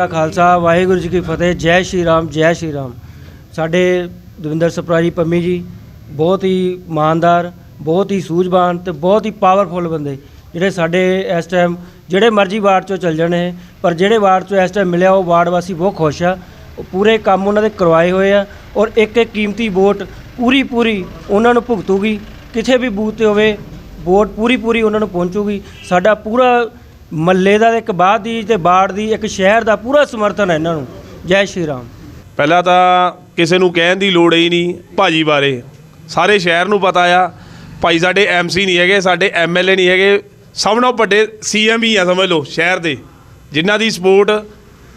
ਦਾ ਖਾਲਸਾ, ਵਾਹਿਗੁਰੂ ਜੀ ਕੀ ਫਤਿਹ, ਜੈ ਸ਼੍ਰੀ ਰਾਮ, ਜੈ ਸ਼੍ਰੀ ਰਾਮ। ਸਾਡੇ ਦਵਿੰਦਰ ਸਪਰਾਜੀ ਪੰਮੀ ਜੀ, ਬਹੁਤ ਹੀ ਇਮਾਨਦਾਰ, ਬਹੁਤ ਹੀ ਸੂਝਵਾਨ ਤੇ ਬਹੁਤ ਹੀ ਪਾਵਰਫੁਲ ਬੰਦੇ। ਜਿਹੜੇ ਸਾਡੇ ਇਸ ਟਾਈਮ ਜਿਹੜੇ ਮਰਜ਼ੀ ਵਾਰਡ ਚੋਂ ਚੱਲ ਜਾਣੇ ਪਰ ਜਿਹੜੇ ਵਾਰਡ ਚੋਂ ਇਸ ਟਾਈਮ ਮਿਲਿਆ ਉਹ ਵਾਰਡ ਵਾਸੀ ਬਹੁਤ ਖੁਸ਼ ਆ। ਉਹ ਪੂਰੇ ਕੰਮ ਉਹਨਾਂ ਦੇ ਕਰਵਾਏ ਹੋਏ ਆ ਔਰ ਇੱਕ ਇੱਕ ਕੀਮਤੀ ਵੋਟ ਪੂਰੀ ਪੂਰੀ ਉਹਨਾਂ ਨੂੰ ਭੁਗਤੂਗੀ। ਕਿਸੇ ਵੀ ਬੂਥ ਤੇ ਹੋਵੇ, ਵੋਟ ਪੂਰੀ ਪੂਰੀ ਉਹਨਾਂ ਨੂੰ ਪਹੁੰਚੂਗੀ। ਸਾਡਾ ਪੂਰਾ ਮੱਲੇ ਦਾ ਇੱਕ ਬਾਅਦ ਦੀ ਤੇ ਬਾੜ ਦੀ, ਇੱਕ ਸ਼ਹਿਰ ਦਾ ਪੂਰਾ ਸਮਰਥਨ ਹੈ ਇਹਨਾਂ ਨੂੰ। ਜੈ ਸ਼੍ਰੀ ਰਾਮ। ਪਹਿਲਾਂ ਤਾਂ ਕਿਸੇ ਨੂੰ ਕਹਿਣ ਦੀ ਲੋੜ ਹੀ ਨਹੀਂ ਭਾਜੀ ਬਾਰੇ। ਸਾਰੇ ਸ਼ਹਿਰ ਨੂੰ ਪਤਾ ਆ। ਭਾਈ ਸਾਡੇ ਐਮਸੀ ਨਹੀਂ ਹੈਗੇ, ਸਾਡੇ ਐਮਐਲਏ ਨਹੀਂ ਹੈਗੇ। ਸਭ ਨਾਲੋਂ ਵੱਡੇ ਸੀਐਮ ਹੀ ਆ, ਸਮਝ ਲਓ, ਸ਼ਹਿਰ ਦੇ। ਜਿਨ੍ਹਾਂ ਦੀ ਸਪੋਰਟ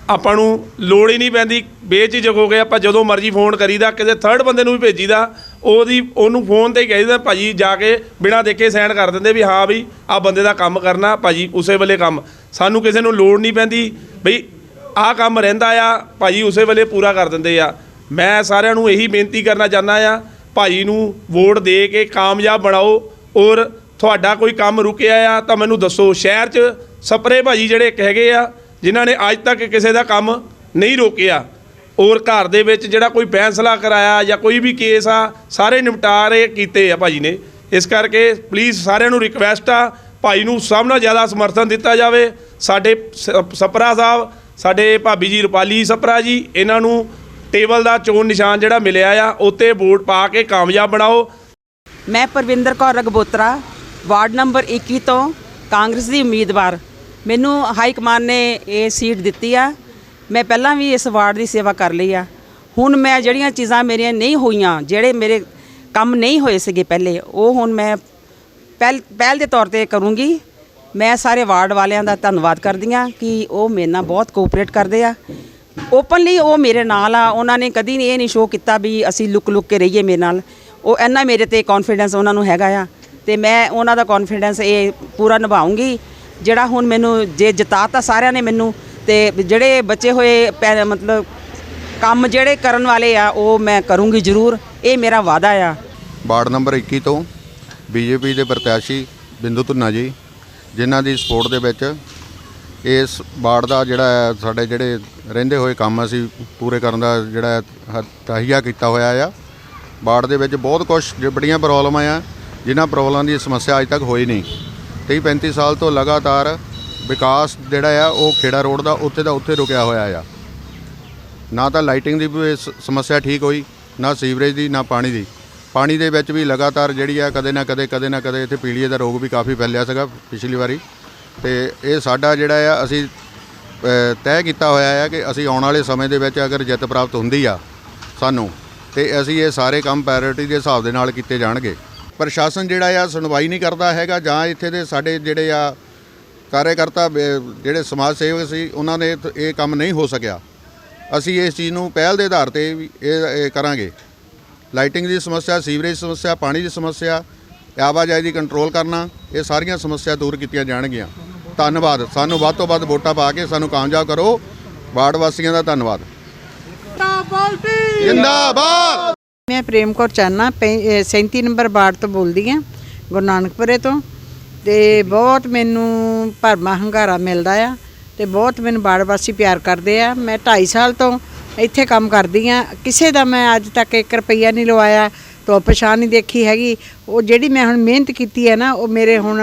ਆਪਾਂ ਨੂੰ ਲੋੜ ਹੀ ਨਹੀਂ ਪੈਂਦੀ, ਬੇਝਿਜਕ ਹੋ ਗਏ, ਆਪਾਂ ਜਦੋਂ ਮਰਜ਼ੀ ਫੋਨ ਕਰੀਦਾ, ਕਿਸੇ ਥਰਡ ਬੰਦੇ ਨੂੰ ਵੀ ਭੇਜੀਦਾ, ਉਹਦੀ, ਉਹਨੂੰ ਫੋਨ ਤੇ ਹੀ ਕਹੀਦਾ ਭਾਜੀ ਜਾ ਕੇ ਬਿਨਾਂ ਦੇਖੇ ਸੈਂਡ ਕਰ ਦਿੰਦੇ ਵੀ ਹਾਂ ਵੀ ਆ ਬੰਦੇ ਦਾ ਕੰਮ ਕਰਨਾ, ਭਾਜੀ ਉਸੇ ਵੇਲੇ ਕੰਮ। ਸਾਨੂੰ ਕਿਸੇ ਨੂੰ ਲੋੜ ਨਹੀਂ ਪੈਂਦੀ, ਬਈ ਆਹ ਕੰਮ ਰਹਿੰਦਾ ਆ, ਭਾਜੀ ਉਸੇ ਵੇਲੇ ਪੂਰਾ ਕਰ ਦਿੰਦੇ ਆ। ਮੈਂ ਸਾਰਿਆਂ ਨੂੰ ਇਹੀ ਬੇਨਤੀ ਕਰਨਾ ਚਾਹੁੰਦਾ ਆ, ਭਾਜੀ ਨੂੰ ਵੋਟ ਦੇ ਕੇ ਕਾਮਯਾਬ ਬਣਾਓ, ਔਰ ਤੁਹਾਡਾ ਕੋਈ ਕੰਮ ਰੁਕਿਆ ਆ ਤਾਂ ਮੈਨੂੰ ਦੱਸੋ, ਸ਼ਹਿਰ 'ਚ ਸਪਰੇ ਭਾਜੀ ਜਿਹੜੇ ਇੱਕ ਹੈਗੇ ਆ ਜਿਨ੍ਹਾਂ ਨੇ ਅੱਜ ਤੱਕ ਕਿਸੇ ਦਾ ਕੰਮ ਨਹੀਂ ਰੋਕਿਆ, ਔਰ ਘਰ ਦੇ ਵਿੱਚ ਜਿਹੜਾ ਕੋਈ ਫੈਸਲਾ ਕਰਾਇਆ ਜਾਂ ਕੋਈ ਵੀ ਕੇਸ ਆ, ਸਾਰੇ ਨਿਪਟਾਰੇ ਕੀਤੇ ਆ ਭਾਜੀ ਨੇ। ਇਸ ਕਰਕੇ ਪਲੀਜ਼ ਸਾਰਿਆਂ ਨੂੰ ਰਿਕਵੈਸਟ ਆ, ਭਾਈ ਨੂੰ ਸਭ ਨਾਲ ਜ਼ਿਆਦਾ ਸਮਰਥਨ ਦਿੱਤਾ ਜਾਵੇ। ਸਾਡੇ ਸ- ਸਪਰਾ ਸਾਹਿਬ, ਸਾਡੇ ਭਾਬੀ ਜੀ ਰੁਪਾਲੀ ਸਪਰਾ ਜੀ, ਇਹਨਾਂ ਨੂੰ ਟੇਬਲ ਦਾ ਚੋਣ ਨਿਸ਼ਾਨ ਜਿਹੜਾ ਮਿਲਿਆ ਆ, ਉੱਤੇ ਵੋਟ ਪਾ ਕੇ ਕਾਮਯਾਬ ਬਣਾਓ। ਮੈਂ ਪਰਵਿੰਦਰ ਕੌਰ ਰਗਬੋਤਰਾ, ਵਾਰਡ ਨੰਬਰ 21 ਤੋਂ ਕਾਂਗਰਸ ਦੀ ਉਮੀਦਵਾਰ। ਮੈਨੂੰ ਹਾਈ ਕਮਾਨ ਨੇ ਇਹ ਸੀਟ ਦਿੱਤੀ ਆ। ਮੈਂ ਪਹਿਲਾਂ ਵੀ ਇਸ ਵਾਰਡ ਦੀ ਸੇਵਾ ਕਰ ਲਈ ਆ। ਹੁਣ ਮੈਂ ਜਿਹੜੀਆਂ ਚੀਜ਼ਾਂ ਮੇਰੀਆਂ ਨਹੀਂ ਹੋਈਆਂ, ਜਿਹੜੇ ਮੇਰੇ ਕੰਮ ਨਹੀਂ ਹੋਏ ਸੀਗੇ ਪਹਿਲੇ, ਉਹ ਹੁਣ ਮੈਂ ਪਹਿਲ ਪਹਿਲ ਦੇ ਤੌਰ ਤੇ ਕਰੂੰਗੀ। ਮੈਂ ਸਾਰੇ ਵਾਰਡ ਵਾਲਿਆਂ ਦਾ ਧੰਨਵਾਦ ਕਰਦੀ ਹਾਂ ਕਿ ਉਹ ਮੇਰੇ ਨਾਲ ਬਹੁਤ ਕੋਆਪਰੇਟ ਕਰਦੇ ਆ। ਓਪਨਲੀ ਉਹ ਮੇਰੇ ਨਾਲ ਆ। ਉਹਨਾਂ ਨੇ ਕਦੀ ਨਹੀਂ ਇਹ ਨਹੀਂ ਸ਼ੋਅ ਕੀਤਾ ਵੀ ਅਸੀਂ ਲੁਕ ਲੁਕ ਕੇ ਰਹੀਏ ਮੇਰੇ ਨਾਲ। ਉਹ ਇੰਨਾ ਮੇਰੇ ਤੇ ਕੌਨਫੀਡੈਂਸ ਉਹਨਾਂ ਨੂੰ ਹੈਗਾ ਆ। ਤੇ ਮੈਂ ਉਹਨਾਂ ਦਾ ਕੌਨਫੀਡੈਂਸ ਇਹ ਪੂਰਾ ਨਿਭਾਉਂਗੀ। ਜਿਹੜਾ ਹੁਣ ਮੈਨੂੰ ਜੇ ਜਿਤਾਤਾ ਸਾਰਿਆਂ ਨੇ ਮੈਨੂੰ ਤੇ ਜਿਹੜੇ ਬਚੇ ਹੋਏ ਪੈ- ਮਤਲਬ ਕੰਮ ਜਿਹੜੇ ਕਰਨ ਵਾਲੇ ਆ, ਉਹ ਮੈਂ ਕਰੂੰਗੀ ਜ਼ਰੂਰ। ਇਹ ਮੇਰਾ ਵਾਅਦਾ ਆ। ਵਾਰਡ ਨੰਬਰ 21 ਤੋਂ ਬੀਜੇਪੀ ਦੇ ਪ੍ਰਤਿਆਸ਼ੀ ਬਿੰਦੂ ਧੁੰਨਾ ਜੀ, ਜਿਨ੍ਹਾਂ ਦੀ ਸਪੋਰਟ ਦੇ ਵਿੱਚ ਇਸ ਵਾਰਡ ਦਾ ਜਿਹੜਾ ਸਾਡੇ ਜਿਹੜੇ ਰਹਿੰਦੇ ਹੋਏ ਕੰਮ ਅਸੀਂ ਪੂਰੇ ਕਰਨ ਦਾ ਜਿਹੜਾ ਹੈ ਤਹੀਆ ਕੀਤਾ ਹੋਇਆ ਆ। ਵਾਰਡ ਦੇ ਵਿੱਚ ਬਹੁਤ ਕੁਝ ਬੜੀਆਂ ਪ੍ਰੋਬਲਮਾਂ ਆ, ਜਿਨ੍ਹਾਂ ਪ੍ਰੋਬਲਮਾਂ ਦੀ ਸਮੱਸਿਆ ਅੱਜ ਤੱਕ ਹੋਈ ਨਹੀਂ। 30 35 ਸਾਲ ਤੋਂ ਲਗਾਤਾਰ ਵਿਕਾਸ ਜਿਹੜਾ ਆ, ਉਹ ਖੇੜਾ ਰੋਡ ਦਾ ਉੱਥੇ ਦਾ ਉੱਥੇ ਰੁਕਿਆ ਹੋਇਆ ਆ। ਨਾ ਤਾਂ ਲਾਈਟਿੰਗ ਦੀ ਵੀ ਸਮੱਸਿਆ ਠੀਕ ਹੋਈ, ਨਾ ਸੀਵਰੇਜ ਦੀ, ਨਾ ਪਾਣੀ ਦੀ। ਪਾਣੀ ਦੇ ਵਿੱਚ ਵੀ ਲਗਾਤਾਰ ਜਿਹੜੀ ਆ, ਕਦੇ ਨਾ ਕਦੇ ਕਦੇ ਨਾ ਕਦੇ ਇੱਥੇ ਪੀਲੀਏ ਦਾ ਰੋਗ ਵੀ ਕਾਫੀ ਫੈਲਿਆ ਸੀਗਾ ਪਿਛਲੀ ਵਾਰੀ। ਤੇ ਇਹ ਸਾਡਾ ਜਿਹੜਾ ਆ, ਅਸੀਂ ਤੈਅ ਕੀਤਾ ਹੋਇਆ ਆ ਕਿ ਅਸੀਂ ਆਉਣ ਵਾਲੇ ਸਮੇਂ ਦੇ ਵਿੱਚ ਅਗਰ ਜਿੱਤ ਪ੍ਰਾਪਤ ਹੁੰਦੀ ਆ ਸਾਨੂੰ, ਤੇ ਅਸੀਂ ਇਹ ਸਾਰੇ ਕੰਮ ਪ੍ਰਾਇੋਰਟੀ ਦੇ ਹਿਸਾਬ ਦੇ ਨਾਲ ਕੀਤੇ ਜਾਣਗੇ। ਪ੍ਰਸ਼ਾਸਨ ਜਿਹੜਾ ਆ ਸੁਣਵਾਈ ਨਹੀਂ ਕਰਦਾ ਹੈਗਾ ਜਾਂ ਇੱਥੇ ਦੇ ਸਾਡੇ ਜਿਹੜੇ ਆ ਕਾਰਜਕਰਤਾ ਜਿਹੜੇ ਸਮਾਜ ਸੇਵਕ ਸੀ ਉਹਨਾਂ ਨੇ ਇਹ ਕੰਮ ਨਹੀਂ ਹੋ ਸਕਿਆ। ਅਸੀਂ ਇਸ ਚੀਜ਼ ਨੂੰ ਪਹਿਲ ਦੇ ਆਧਾਰ ਤੇ ਇਹ ਕਰਾਂਗੇ। ਲਾਈਟਿੰਗ ਦੀ ਸਮੱਸਿਆ ਸੀਵਰੇਜ ਸਮੱਸਿਆ ਪਾਣੀ ਦੀ ਸਮੱਸਿਆ ਆਵਾਜਾਈ ਦੀ ਕੰਟਰੋਲ ਕਰਨਾ ਇਹ ਸਾਰੀਆਂ ਸਮੱਸਿਆ ਦੂਰ ਕੀਤੀਆਂ ਜਾਣਗੀਆਂ। ਧੰਨਵਾਦ। ਸਾਨੂੰ ਵੱਧ ਤੋਂ ਵੱਧ ਵੋਟਾਂ ਪਾ ਕੇ ਸਾਨੂੰ ਕਾਮਯਾਬ ਕਰੋ। ਵਾਰਡ ਵਾਸੀਆਂ ਦਾ ਧੰਨਵਾਦ। ਜਿੰਦਾਬਾਦ! ਮੈਂ ਪ੍ਰੇਮ ਕੌਰ ਚਾਨਾ 37 ਨੰਬਰ ਵਾਰਡ ਤੋਂ ਬੋਲਦੀ ਹਾਂ, ਗੁਰੂ ਨਾਨਕਪੁਰੇ ਤੋਂ। ਤੇ ਬਹੁਤ ਮੈਨੂੰ ਭਰਮਾ ਹੰਗਾਰਾ ਮਿਲਦਾ ਆ ਤੇ ਬਹੁਤ ਮੈਨੂੰ ਵਾਰਡ ਵਾਸੀ ਪਿਆਰ ਕਰਦੇ ਆ। ਮੈਂ 2.5 ਸਾਲ ਤੋਂ ਇੱਥੇ ਕੰਮ ਕਰਦੀ ਆ ਕਿਸੇ ਦਾ ਮੈਂ ਅੱਜ ਤੱਕ 1 ਰੁਪਈਆ ਨਹੀਂ ਲਵਾਇਆ, ਤੋਂ ਪਛਾਣ ਨਹੀਂ ਦੇਖੀ ਹੈਗੀ। ਉਹ ਜਿਹੜੀ ਮੈਂ ਹੁਣ ਮਿਹਨਤ ਕੀਤੀ ਹੈ ਨਾ, ਉਹ ਮੇਰੇ ਹੁਣ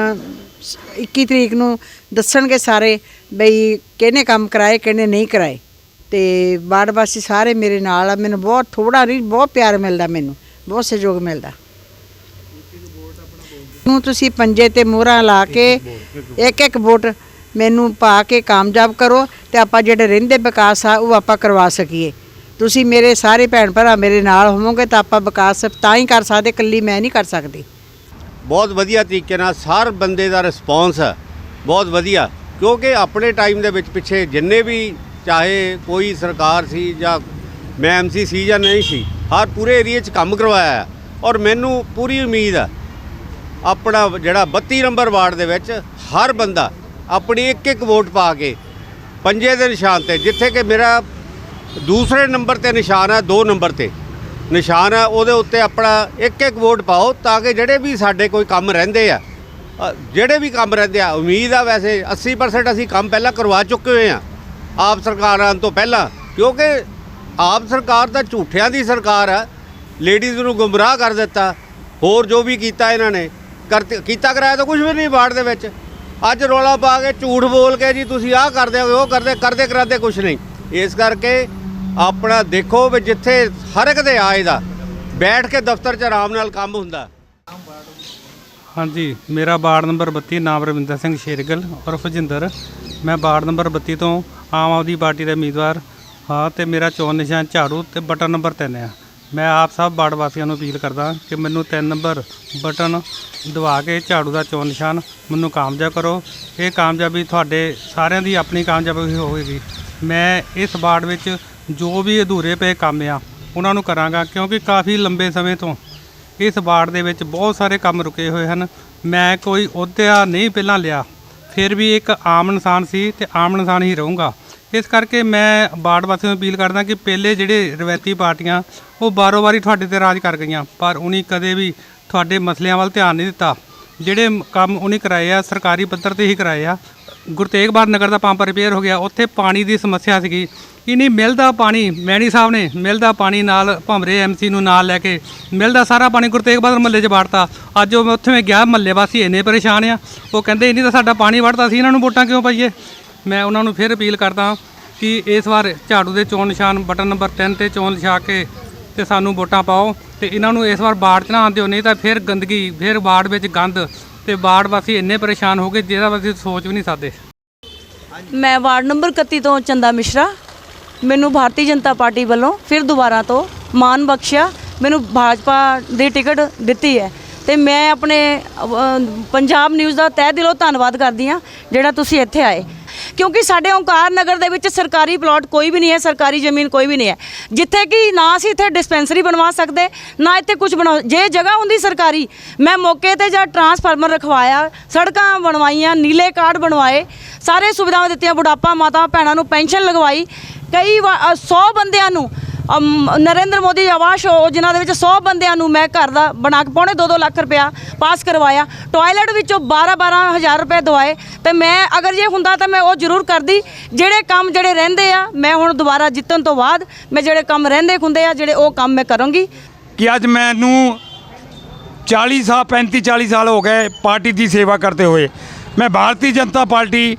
21 ਤਰੀਕ ਨੂੰ ਦੱਸਣਗੇ ਸਾਰੇ ਬਈ ਕਿਹਨੇ ਕੰਮ ਕਰਾਏ, ਕਿਹਨੇ ਨਹੀਂ ਕਰਾਏ। ਤੇ ਵਾਰਡ ਵਾਸੀ ਸਾਰੇ ਮੇਰੇ ਨਾਲ ਆ। ਮੈਨੂੰ ਬਹੁਤ ਥੋੜਾ ਨਹੀਂ ਬਹੁਤ ਪਿਆਰ ਮਿਲਦਾ ਮੈਨੂੰ। ਬਹੁਤ ਸਹਿਯੋਗ ਮਿਲਦਾ। ਨੂੰ ਤੁਸੀਂ ਪੰਜੇ ਤੇ ਮੋਹਰਾਂ ਲਾ ਕੇ ਇੱਕ ਇੱਕ ਵੋਟ ਮੈਨੂੰ ਪਾ ਕੇ ਕਾਮਯਾਬ ਕਰੋ ਤੇ ਆਪਾਂ ਜਿਹੜੇ ਰਹਿੰਦੇ ਵਿਕਾਸ ਆ ਉਹ ਆਪਾਂ ਕਰਵਾ ਸਕੀਏ। ਤੁਸੀਂ ਮੇਰੇ ਸਾਰੇ ਭੈਣ ਭਰਾ ਮੇਰੇ ਨਾਲ ਹੋਵੋਗੇ ਤਾਂ ਆਪਾਂ ਵਿਕਾਸ ਤਾਂ ਹੀ ਕਰ ਸਕਦੇ ਇਕੱਲੀ ਮੈਂ ਨਹੀਂ ਕਰ ਸਕਦੀ। ਬਹੁਤ ਵਧੀਆ ਤਰੀਕੇ ਨਾਲ ਹਰ ਬੰਦੇ ਦਾ ਰਿਸਪੌਂਸ ਹੈ ਬਹੁਤ ਵਧੀਆ। ਕਿਉਂਕਿ ਆਪਣੇ ਟਾਈਮ ਦੇ ਵਿੱਚ ਪਿੱਛੇ ਜਿੰਨੇ ਵੀ ਚਾਹੇ ਕੋਈ ਸਰਕਾਰ ਸੀ ਜਾਂ ਮੈਂ ਐਮਸੀ ਸੀ ਜਾਂ ਨਹੀਂ ਸੀ, ਹਰ ਪੂਰੇ ਏਰੀਏ 'ਚ ਕੰਮ ਕਰਵਾਇਆ ਹੈ। ਔਰ ਮੈਨੂੰ ਪੂਰੀ ਉਮੀਦ ਹੈ, ਆਪਣਾ ਜਿਹੜਾ 32 ਨੰਬਰ ਵਾਰਡ ਦੇ ਵਿੱਚ ਹਰ ਬੰਦਾ ਆਪਣੀ ਇੱਕ ਇੱਕ ਵੋਟ ਪਾ ਕੇ ਪੰਜੇ ਦੇ ਨਿਸ਼ਾਨ ਤੇ, ਜਿੱਥੇ ਕਿ ਮੇਰਾ ਦੂਸਰੇ ਨੰਬਰ ਤੇ ਨਿਸ਼ਾਨ ਹੈ 2 ਨੰਬਰ ਤੇ ਨਿਸ਼ਾਨ ਹੈ, ਉਹਦੇ ਉੱਤੇ ਆਪਣਾ ਇੱਕ ਇੱਕ ਵੋਟ ਪਾਓ ਤਾਂ ਕਿ ਜਿਹੜੇ ਵੀ ਸਾਡੇ ਕੋਈ ਕੰਮ ਰਹਿੰਦੇ ਆ ਜਿਹੜੇ ਵੀ ਕੰਮ ਰਹਿੰਦੇ ਆ, ਉਮੀਦ ਆ ਵੈਸੇ 80% ਅਸੀਂ ਕੰਮ ਪਹਿਲਾਂ ਕਰਵਾ ਚੁੱਕੇ ਹੋਏ ਆ। ਆਪ ਸਰਕਾਰ ਆਉਣ ਤੋਂ ਪਹਿਲਾਂ, ਕਿਉਂਕਿ ਆਪ ਸਰਕਾਰ ਤਾਂ ਝੂਠਿਆਂ ਦੀ ਸਰਕਾਰ ਆ ਲੇਡੀਜ਼ ਨੂੰ ਗੁੰਮਰਾਹ ਕਰ ਦਿੱਤਾ, ਹੋਰ ਜੋ ਵੀ ਕੀਤਾ ਇਹਨਾਂ ਨੇ ਕਰਤ- ਕੀਤਾ ਕਰਾਇਆ ਤਾਂ ਕੁਝ ਵੀ ਨਹੀਂ ਬਾੜ ਦੇ ਵਿੱਚ। ਅੱਜ ਰੋਲਾ ਪਾ ਕੇ ਝੂਠ ਬੋਲ ਕੇ ਜੀ ਤੁਸੀਂ ਆਹ ਕਰਦੇ ਹੋ, ਉਹ ਕਰਦੇ ਕਰਦੇ ਕਰਾਦੇ ਕੁਝ ਨਹੀਂ। ਇਸ ਕਰਕੇ ਆਪਣਾ ਦੇਖੋ ਵੀ ਜਿੱਥੇ ਹਰ ਇੱਕ ਦੇ ਆਏ ਦਾ, ਬੈਠ ਕੇ ਦਫ਼ਤਰ 'ਚ ਆਰਾਮ ਨਾਲ ਕੰਮ ਹੁੰਦਾ। ਹਾਂਜੀ, ਮੇਰਾ ਵਾਰਡ ਨੰਬਰ 32 ਨਾਮ ਰਵਿੰਦਰ ਸਿੰਘ ਸ਼ੇਰਗਲ ਉਰਫ ਫਜਿੰਦਰ। ਮੈਂ ਵਾਰਡ ਨੰਬਰ 32 ਤੋਂ ਆਮ ਆਦਮੀ ਪਾਰਟੀ ਦੇ ਉਮੀਦਵਾਰ ਹਾਂ ਤੇ ਮੇਰਾ ਚੋਣ ਨਿਸ਼ਾਨ ਝਾੜੂ ਤੇ ਬਟਨ ਨੰਬਰ 3 ਆ। ਮੈਂ ਆਪ ਸਭ ਵਾਰਡ ਵਾਸੀਆਂ ਨੂੰ ਅਪੀਲ ਕਰਦਾ ਕਿ ਮੈਨੂੰ 3 ਨੰਬਰ ਬਟਨ ਦਬਾ ਕੇ ਝਾੜੂ ਦਾ ਚੋਣ ਨਿਸ਼ਾਨ ਮੈਨੂੰ ਕਾਮਯਾਬ ਕਰੋ। ਇਹ ਕਾਮਯਾਬੀ ਤੁਹਾਡੇ ਸਾਰਿਆਂ ਦੀ ਆਪਣੀ ਕਾਮਯਾਬੀ ਹੋਵੇਗੀ। ਮੈਂ ਇਸ ਵਾਰਡ ਵਿੱਚ ਜੋ ਵੀ ਅਧੂਰੇ ਪਏ ਕੰਮ ਆ, ਉਹਨਾਂ ਨੂੰ ਕਰਾਂਗਾ ਕਿਉਂਕਿ ਕਾਫੀ ਲੰਬੇ ਸਮੇਂ ਤੋਂ ਇਸ ਵਾਰਡ ਦੇ ਵਿੱਚ ਬਹੁਤ ਸਾਰੇ ਕੰਮ ਰੁਕੇ ਹੋਏ ਹਨ। ਮੈਂ ਕੋਈ ਅਹੁਦਾ ਨਹੀਂ ਪਹਿਲਾਂ ਲਿਆ। ਫਿਰ ਵੀ ਇੱਕ ਆਮ ਇਨਸਾਨ ਸੀ ਤੇ ਆਮ ਇਨਸਾਨ ਹੀ ਰਹੂੰਗਾ। ਇਸ ਕਰਕੇ ਮੈਂ ਵਾਰਡ ਵਾਸੀਆਂ ਨੂੰ ਅਪੀਲ ਕਰਦਾ ਕਿ ਪਹਿਲੇ ਜਿਹੜੇ ਰਵਾਇਤੀ ਪਾਰਟੀਆਂ, ਉਹ ਬਾਰੋ ਬਾਰੀ ਤੁਹਾਡੇ ਤੇ ਰਾਜ ਕਰ ਗਈਆਂ, ਪਰ ਉਹਨੀ ਕਦੇ ਵੀ ਤੁਹਾਡੇ ਮਸਲਿਆਂ ਵੱਲ ਧਿਆਨ ਨਹੀਂ ਦਿੱਤਾ। ਜਿਹੜੇ ਕੰਮ ਉਹਨੇ ਕਰਾਏ ਆ, ਸਰਕਾਰੀ ਪੱਧਰ ਤੇ ਹੀ ਕਰਾਏ ਆ ਗੁਰੂ ਤੇਗ ਬਹਾਦਰ ਨਗਰ ਦਾ ਪੰਪ ਰਿਪੇਅਰ ਹੋ ਗਿਆ, ਉੱਥੇ ਪਾਣੀ ਦੀ ਸਮੱਸਿਆ ਸੀਗੀ। ਇਨੀ ਮਿਲਦਾ ਪਾਣੀ, ਮੈਣੀ ਸਾਹਿਬ ਨੇ ਮਿਲਦਾ ਪਾਣੀ ਨਾਲ ਭਮਰੇ ਐਮਸੀ ਨੂੰ ਨਾਲ ਲੈ ਕੇ ਮਿਲਦਾ ਸਾਰਾ ਪਾਣੀ ਗੁਰੂ ਤੇਗ ਬਹਾਦਰ ਮਹੱਲੇ 'ਚ ਵੜਤਾ। ਅੱਜ ਉਹ ਮੈਂ ਉੱਥੇ ਮੈਂ ਗਿਆ, ਮਹੱਲੇ ਵਾਸੀ ਇੰਨੇ ਪਰੇਸ਼ਾਨ ਆ। ਉਹ ਕਹਿੰਦੇ, ਇਨੀ ਤਾਂ ਸਾਡਾ ਪਾਣੀ ਵੜਦਾ ਸੀ, ਇਹਨਾਂ ਨੂੰ ਵੋਟਾਂ ਕਿਉਂ ਪਾਈਏ? ਮੈਂ ਉਹਨਾਂ ਨੂੰ ਫਿਰ ਅਪੀਲ ਕਰਦਾ ਕਿ ਇਸ ਵਾਰ ਝਾੜੂ ਦੇ ਚੋਣ ਨਿਸ਼ਾਨ ਬਟਨ ਨੰਬਰ 3 ਤੇ ਚੋਣ ਲਿਖਾ ਕੇ ਤੇ ਸਾਨੂੰ ਵੋਟਾਂ ਪਾਓ ਤੇ ਇਹਨਾਂ ਨੂੰ ਇਸ ਵਾਰ ਬਾੜ ਚ ਨਾ ਆਉਣ ਦਿਓ, ਨਹੀਂ ਤਾਂ ਫਿਰ ਗੰਦਗੀ, ਫਿਰ ਬਾੜ ਵਿੱਚ ਗੰਦ ਤੇ ਬਾੜ ਵਾਸੀ ਇੰਨੇ ਪਰੇਸ਼ਾਨ ਹੋ ਗਏ ਜਿਹਦਾ ਅਸੀਂ ਸੋਚ ਵੀ ਨਹੀਂ ਸਕਦੇ। ਮੈਂ ਵਾਰਡ ਨੰਬਰ 31 ਤੋਂ ਚੰਦਾ ਮਿਸ਼ਰਾ ਮੈਨੂੰ ਭਾਰਤੀ ਜਨਤਾ ਪਾਰਟੀ ਵੱਲੋਂ ਫਿਰ ਦੁਬਾਰਾ ਤੋਂ ਮਾਨ ਬਖਸ਼ਿਆ ਮੈਨੂੰ ਭਾਜਪਾ ਦੀ ਟਿਕਟ ਦਿੱਤੀ ਹੈ ਤੇ ਮੈਂ ਆਪਣੇ ਅਹ, ਪੰਜਾਬ ਨਿਊਜ਼ ਦਾ ਤਹਿ ਦਿਲੋਂ ਧੰਨਵਾਦ ਕਰਦੀ ਹਾਂ ਜਿਹੜਾ ਤੁਸੀਂ ਇੱਥੇ ਆਏ। ਕਿਉਂਕਿ ਸਾਡੇ ਓਂਕਾਰ ਨਗਰ ਦੇ ਵਿੱਚ ਸਰਕਾਰੀ ਪਲਾਟ ਕੋਈ ਵੀ ਨਹੀਂ ਹੈ, ਸਰਕਾਰੀ ਜ਼ਮੀਨ ਕੋਈ ਵੀ ਨਹੀਂ ਹੈ। ਜਿੱਥੇ ਕਿ ਨਾ ਅਸੀਂ ਇੱਥੇ ਡਿਸਪੈਂਸਰੀ ਬਣਵਾ ਸਕਦੇ, ਨਾ ਇੱਥੇ ਕੁਝ ਬਣਾ, ਜੇ ਜਗ੍ਹਾ ਹੁੰਦੀ ਸਰਕਾਰੀ, ਮੈਂ ਮੌਕੇ ਤੇ ਜਾਂ ਟਰਾਂਸਫਾਰਮਰ ਰਖਵਾਇਆ, ਸੜਕਾਂ ਬਣਵਾਈਆਂ, ਨੀਲੇ ਕਾਰਡ ਬਣਵਾਏ, ਸਾਰੇ ਸੁਵਿਧਾਵਾਂ ਦਿੱਤੀਆਂ, ਬੁਢਾਪਾ ਮਾਤਾ ਭੈਣਾਂ ਨੂੰ ਪੈਨਸ਼ਨ ਲਗਵਾਈ, ਕਈ 100 ਬੰਦਿਆਂ ਨੂੰ ਨਰਿੰਦਰ ਮੋਦੀ ਆਵਾਸ ਯੋਜਨਾ ਦੇ ਵਿੱਚ 100 ਬੰਦਿਆਂ ਨੂੰ ਮੈਂ ਘਰ ਦਾ ਬਣਾ ਕੇ ਪੌਣੇ 2-2 ਲੱਖ ਰੁਪਇਆ ਪਾਸ ਕਰਵਾਇਆ। ਟਾਇਲਟ ਵਿੱਚੋਂ 12-12 ਹਜ਼ਾਰ ਰੁਪਏ ਦਵਾਏ। ਤੇ ਮੈਂ, ਅਗਰ ਜੇ ਹੁੰਦਾ ਤਾਂ ਮੈਂ ਉਹ ਜ਼ਰੂਰ ਕਰਦੀ। ਜਿਹੜੇ ਕੰਮ ਜਿਹੜੇ ਰਹਿੰਦੇ ਆ, ਮੈਂ ਹੁਣ ਦੁਬਾਰਾ ਜਿੱਤਣ ਤੋਂ ਬਾਅਦ ਮੈਂ ਜਿਹੜੇ ਕੰਮ ਰਹਿੰਦੇ ਹੁੰਦੇ ਆ, ਜਿਹੜੇ ਉਹ ਕੰਮ ਮੈਂ ਕਰਾਂਗੀ। ਕਿ ਅੱਜ ਮੈਨੂੰ 40 ਸਾਲ 35 40 ਸਾਲ ਹੋ ਗਏ ਪਾਰਟੀ ਦੀ ਸੇਵਾ ਕਰਦੇ ਹੋਏ। ਮੈਂ ਭਾਰਤੀ ਜਨਤਾ ਪਾਰਟੀ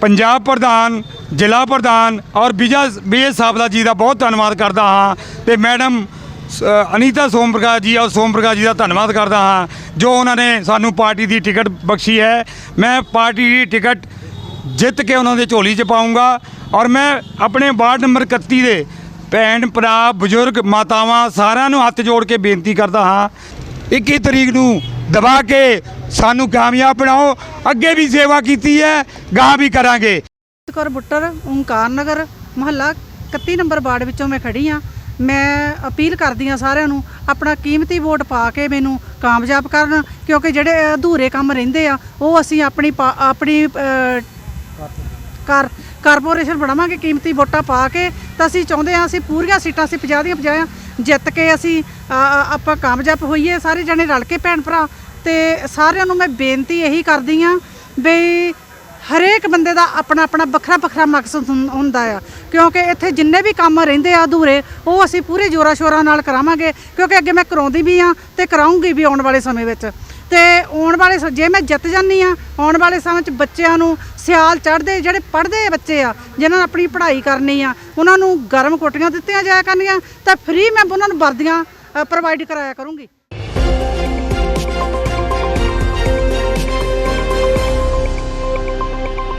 ਪੰਜਾਬ ਪ੍ਰਧਾਨ, ਜ਼ਿਲ੍ਹਾ ਪ੍ਰਧਾਨ ਔਰ ਵਿਜਾ ਬੀਏ ਸਾਹਿਬ ਜੀ ਦਾ ਬਹੁਤ ਧੰਨਵਾਦ ਕਰਦਾ ਹਾਂ ਤੇ ਮੈਡਮ ਸ- ਅਨੀਤਾ ਸੋਮ ਪ੍ਰਕਾਸ਼ ਜੀ ਔਰ ਸੋਮ ਪ੍ਰਕਾਸ਼ ਜੀ ਦਾ ਧੰਨਵਾਦ ਕਰਦਾ ਹਾਂ, ਜੋ ਉਹਨਾਂ ਨੇ ਸਾਨੂੰ ਪਾਰਟੀ ਦੀ ਟਿਕਟ ਬਖਸ਼ੀ ਹੈ। ਮੈਂ ਪਾਰਟੀ ਦੀ ਟਿਕਟ ਜਿੱਤ ਕੇ ਉਹਨਾਂ ਦੇ ਝੋਲੀ 'ਚ ਪਾਉਂਗਾ ਔਰ ਮੈਂ ਆਪਣੇ ਵਾਰਡ ਨੰਬਰ 31 ਦੇ ਭੈਣ, ਭਰਾ, ਬਜ਼ੁਰਗ, ਮਾਤਾਵਾਂ ਸਾਰਿਆਂ ਨੂੰ ਹੱਥ ਜੋੜ ਕੇ ਬੇਨਤੀ ਕਰਦਾ ਹਾਂ 21 ਤਰੀਕ ਨੂੰ ਦਬਾ ਕੇ ਸਾਨੂੰ ਕਾਮਯਾਬ ਬਣਾਓ। ਅੱਗੇ ਵੀ ਸੇਵਾ ਕੀਤੀ ਹੈ ਗਾਂ ਵੀ ਕਰਾਂਗੇ। ਕੌਰ ਬੁੱਟਰ ਓਂਕਾਰ ਨਗਰ, ਮਹੱਲਾ 31 ਨੰਬਰ ਵਾਰਡ ਵਿੱਚੋਂ ਮੈਂ ਖੜੀ ਆ ਮੈਂ ਅਪੀਲ ਕਰਦੀ ਆ ਸਾਰਿਆਂ ਨੂੰ ਆਪਣਾ ਕੀਮਤੀ ਵੋਟ ਪਾ ਕੇ ਮੈਨੂੰ ਕਾਮਯਾਬ ਕਰਨ, ਕਿਉਂਕਿ ਜਿਹੜੇ ਅਧੂਰੇ ਕੰਮ ਰਹਿੰਦੇ ਆ, ਉਹ ਅਸੀਂ ਆਪਣੀ ਪਾ- ਆਪਣੀ ਕਾਰ ਕਾਰਪੋਰੇਸ਼ਨ ਬਣਾਵਾਂਗੇ, ਕੀਮਤੀ ਵੋਟਾਂ ਪਾ ਕੇ। ਤਾਂ ਅਸੀਂ ਚਾਹੁੰਦੇ ਹਾਂ, ਅਸੀਂ ਪੂਰੀਆਂ ਸੀਟਾਂ ਅਸੀਂ 50 ਦੀਆਂ 50 ਜਿੱਤ ਕੇ ਅਸੀਂ ਆਪਾਂ ਕਾਮਯਾਬ ਹੋਈਏ, ਸਾਰੇ ਜਣੇ ਰਲ ਕੇ ਭੈਣ ਭਰਾ ਤੇ ਸਾਰਿਆਂ ਨੂੰ ਮੈਂ ਬੇਨਤੀ ਇਹੀ ਕਰਦੀ ਆ ਵੀ ਹਰੇਕ ਬੰਦੇ ਦਾ ਆਪਣਾ ਆਪਣਾ ਵੱਖਰਾ ਵੱਖਰਾ ਮਕਸਦ ਹੁੰ- ਹੁੰਦਾ ਆ। ਕਿਉਂਕਿ ਇੱਥੇ ਜਿੰਨੇ ਵੀ ਕੰਮ ਰਹਿੰਦੇ ਆ ਅਧੂਰੇ, ਉਹ ਅਸੀਂ ਪੂਰੇ ਜੋਰਾ ਸ਼ੋਰਾਂ ਨਾਲ ਕਰਾਵਾਂਗੇ। ਕਿਉਂਕਿ ਅੱਗੇ ਮੈਂ ਕਰਾਉਂਦੀ ਵੀ ਆ ਤੇ ਕਰਾਉਂਗੀ ਵੀ ਆਉਣ ਵਾਲੇ ਸਮੇਂ ਵਿੱਚ। ਤੇ ਆਉਣ ਵਾਲੇ ਸ- ਜੇ ਮੈਂ ਜਿੱਤ ਜਾਂਦੀ ਆ ਆਉਣ ਵਾਲੇ ਸਮੇਂ 'ਚ ਬੱਚਿਆਂ ਨੂੰ ਸਿਆਲ ਚੜ੍ਹਦੇ ਜਿਹੜੇ ਪੜ੍ਹਦੇ ਬੱਚੇ ਆ, ਜਿਨ੍ਹਾਂ ਨੇ ਆਪਣੀ ਪੜ੍ਹਾਈ ਕਰਨੀ ਆ, ਉਹਨਾਂ ਨੂੰ ਗਰਮ ਕੋਟੀਆਂ ਦਿੱਤੀਆਂ ਜਾਇਆ ਕਰਨੀਆਂ ਤਾਂ ਫ੍ਰੀ ਮੈਂ ਉਹਨਾਂ ਨੂੰ ਵਰਦੀਆਂ ਪ੍ਰੋਵਾਈਡ ਕਰਾਇਆ ਕਰੂੰਗੀ।